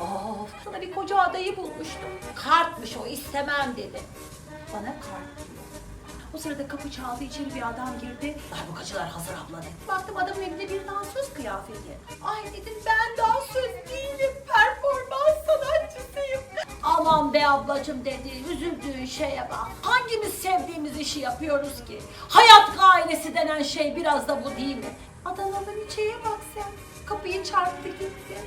of sana bir koca adayı bulmuştum. Kartmış o istemem dedi. Bana kart diyor. O sırada kapı çaldı içeri bir adam girdi. Darbukacılar hazır abla dedi. Baktım adamın elinde bir dansöz kıyafeti. Ay dedim ben dansöz değilim performans sanatçısıyım. Aman be ablacım dedi üzüldüğün şeye bak. Hangimiz sevdiğimiz işi yapıyoruz ki? Hayat gailesi denen şey biraz da bu değil mi? Adanalı bir şeye bak sen. Kapıyı çarptı gitti.